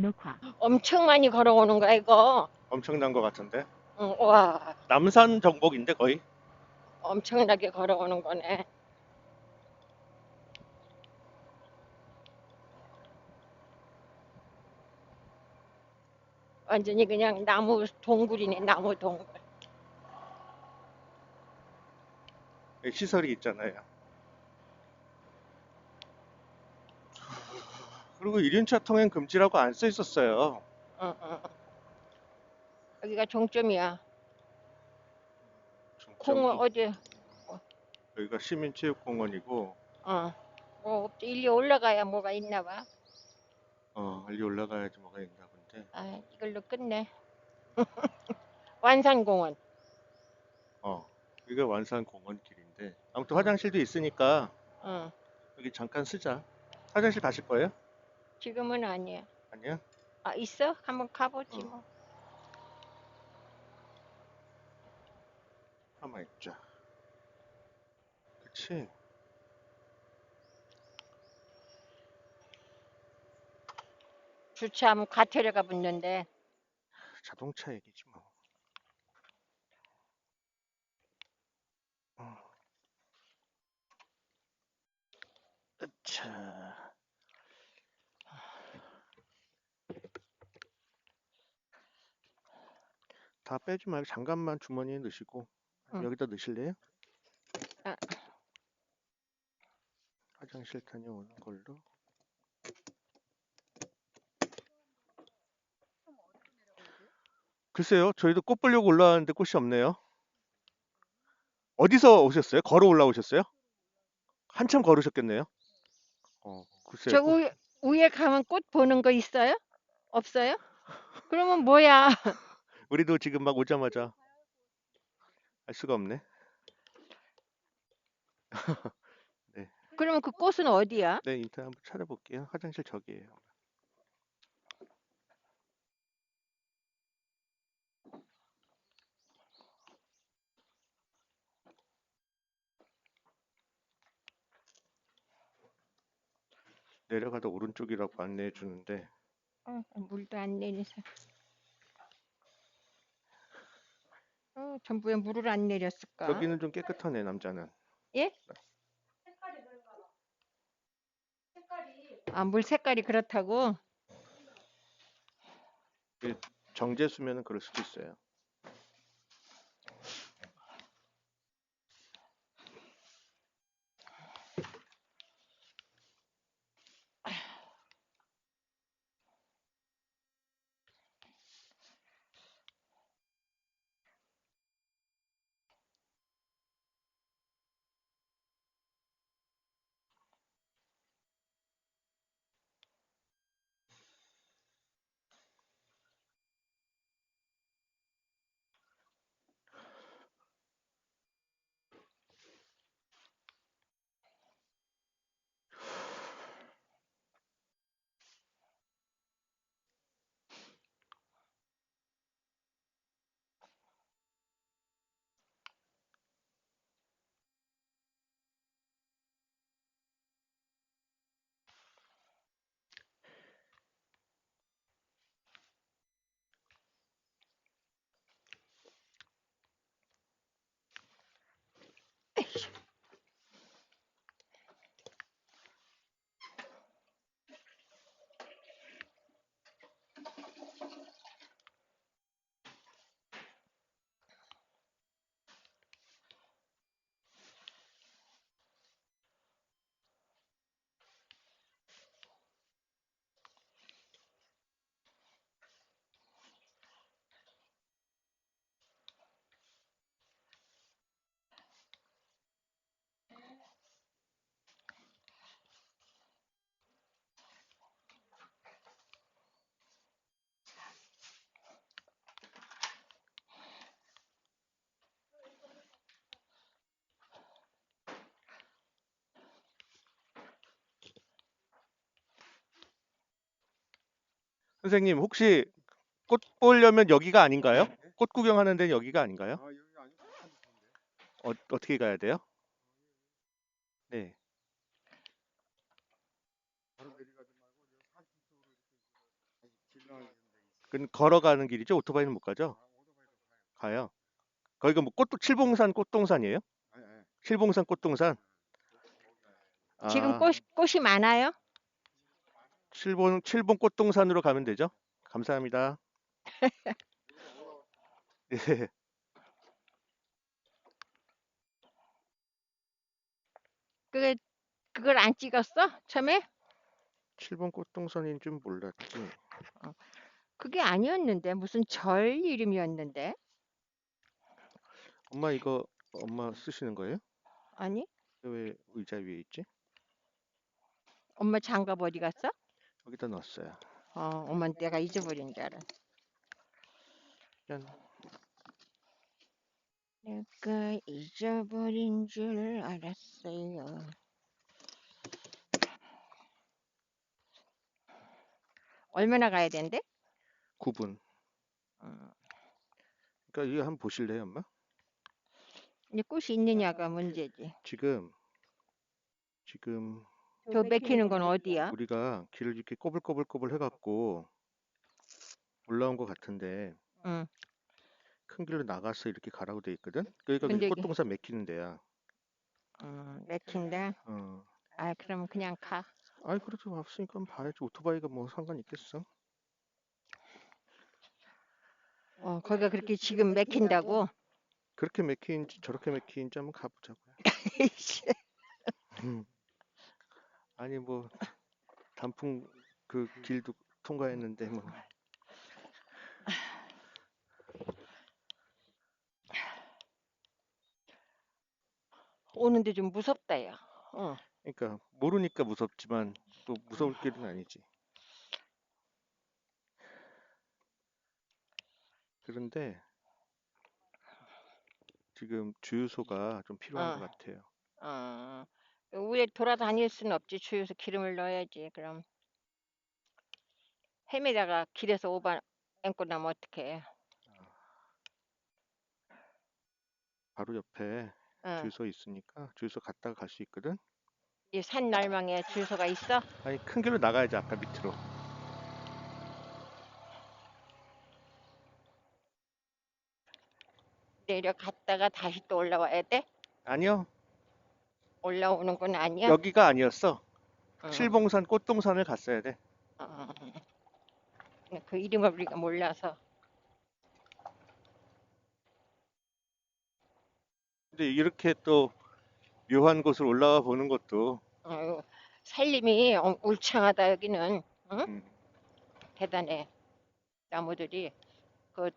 녹화. 엄청 많이 걸어오는 거야 이거. 엄청난 것 같은데. 응, 와, 남산 정복인데 거의. 엄청나게 걸어오는 거네. 완전히 그냥 나무 동굴이네, 나무 동굴. 시설이 있잖아요. 그리고 1인차 통행 금지라고 안 써 있었어요. 응, 응. 여기가 종점이야. 콩을 어디, 여기가 시민체육공원이고 어, 뭐. 일리 올라가야 뭐가 있나 봐. 어, 빨리 올라가야지 뭐가 있나 본데. 아, 이걸로 끝내. 완산공원. 어, 여기가 완산공원 길인데. 아무튼 화장실도 있으니까 어, 여기 잠깐 쓰자. 화장실 가실 거예요? 지금은 아니야. 아니야? 아, 있어? 한번 가보지 어. 뭐. 가만 있자. 그치? 주차하면 과태료가 붙는데. 자동차 얘기지 뭐. 어. 자. 다 빼지 말고 잠깐만 주머니에 넣으시고 응. 여기다 넣으실래요? 아. 화장실 다녀오는 걸로. 글쎄요, 저희도 꽃 보려고 올라왔는데 꽃이 없네요. 어디서 오셨어요? 걸어 올라오셨어요? 한참 걸으셨겠네요. 어, 글쎄요. 저 위에, 위에 가면 꽃 보는 거 있어요? 없어요? 그러면 뭐야? 우리도 지금 막 오자마자 알 수가 없네. 그러면 그 꽃은 어디야? 네, 인터넷 한번 찾아볼게요. 화장실 저기예요. 내려가다 오른쪽이라고 안내해 주는데 어, 물도 안 내려서. 어, 전부에 물을 안 내렸을까? 여기는 좀 깨끗하네 남자는. 예? 아, 물 색깔이 그렇다고? 정제수면은 그럴 수도 있어요. 선생님 혹시 꽃 보려면 여기가 아닌가요? 꽃 구경하는 데는 여기가 아닌가요? 아 여기 아니 한 어, 어떻게 가야 돼요? 네. 바로 내려가지 말고 저 산길 쪽으로 이렇게 그 걸어가는 길이죠? 오토바이는 못 가죠? 가요. 거기가 뭐 꽃, 칠봉산 꽃동산이에요? 칠봉산 꽃동산? 지금 아, 꽃, 꽃이 많아요? 칠봉, 칠봉 꽃동산으로 가면 되죠? 감사합니다. 예. 그게, 그걸 안 찍었어? 처음에? 칠봉 꽃동산인 줄 몰랐지. 그게 아니었는데. 무슨 절 이름이었는데. 엄마 이거 엄마 쓰시는 거예요? 아니? 왜 의자 위에 있지? 엄마 장갑 어디 갔어? 여기다 넣었어요. 어, 엄마 내가 잊어버린 줄 알아. 짠. 내가 잊어버린 줄 알았어요. 얼마나 가야 된대? 9분. 어, 그러니까 이거 한번 보실래요, 엄마? 이제 꽃이 있느냐가 문제지. 지금 지금 저 맥히는 건 어디야? 우리가 길을 이렇게 꼬불꼬불꼬불 해갖고 올라온 것 같은데 응. 큰 길로 나가서 이렇게 가라고 돼 있거든. 그러니까 근데 그 이게- 꽃동산 맥히는 데야. 어, 맥힌다. 어. 아, 그럼 그냥 가. 아이 그래도 왔으니까 봐야지. 오토바이가 뭐 상관 있겠어? 어, 거기가 그렇게 지금 맥힌다고? 그렇게 맥히인지 저렇게 맥히인지 한번 가보자고요. 음. 아니 뭐 단풍 그 길도 통과했는데 뭐 오는데 좀 무섭다, 야. 어. 그러니까 모르니까 무섭지만 또 무서울 길은 아니지. 그런데 지금 주유소가 좀 필요한 어. 것 같아요. 어, 위에 돌아다닐 수는 없지. 주유소 기름을 넣어야지. 그럼 헤매다가 길에서 오바 앵고 나면 어떡해. 바로 옆에 어, 주유소 있으니까 주유소 갔다가 갈 수 있거든. 이 산 날망에 주유소가 있어? 아니 큰 길로 나가야지 아까 밑으로. 내려갔다가 다시 또 올라와야 돼? 아니요 올라오는 건 아니야? 여기가 아니었어. 어, 칠봉산 꽃동산을 갔어야 돼. 어. 그 이름을 우리가 몰라서. 근데 이렇게 또 묘한 곳을 올라와 보는 것도 어, 살림이 어, 울창하다 여기는. 응? 음, 대단해. 나무들이 그,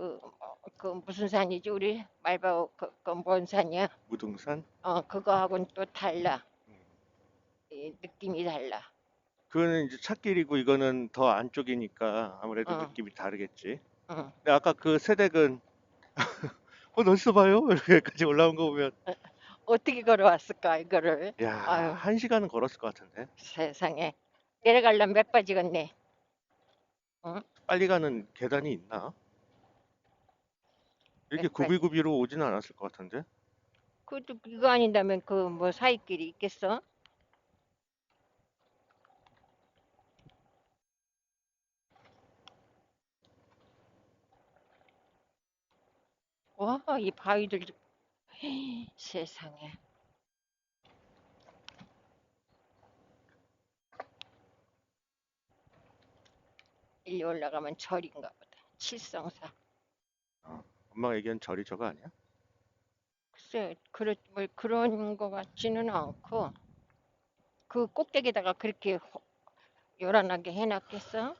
그, 어, 그 무슨 산이지 우리 말바오 그, 그뭔 산이야? 무등산. 어 그거하고는 또 달라. 이 느낌이 달라. 그거는 이제 찻길이고 이거는 더 안쪽이니까 아무래도 어. 느낌이 다르겠지. 응. 근데 아까 그 새댁은 어, 넣었어 봐요. 이렇게까지 올라온 거 보면 어떻게 걸어왔을까 이거를? 야, 아유. 한 시간은 걸었을 것 같은데. 세상에 내려가려면 몇 바지겠네. 빨리 가는 계단이 있나? 이렇게 몇 발- 구비구비로 오지는 않았을 것 같은데. 그것도 이거 아닌다면 그 뭐 사이길이 있겠어? 와, 이 바위들 세상에. 일리 올라가면 절인가 보다. 칠성사. 엄마가 얘기한 절이 저거 아니야? 글쎄, 그렇, 뭐 그런 거 같지는 않고 그 꼭대기에다가 그렇게 호- 요란하게 해놨겠어?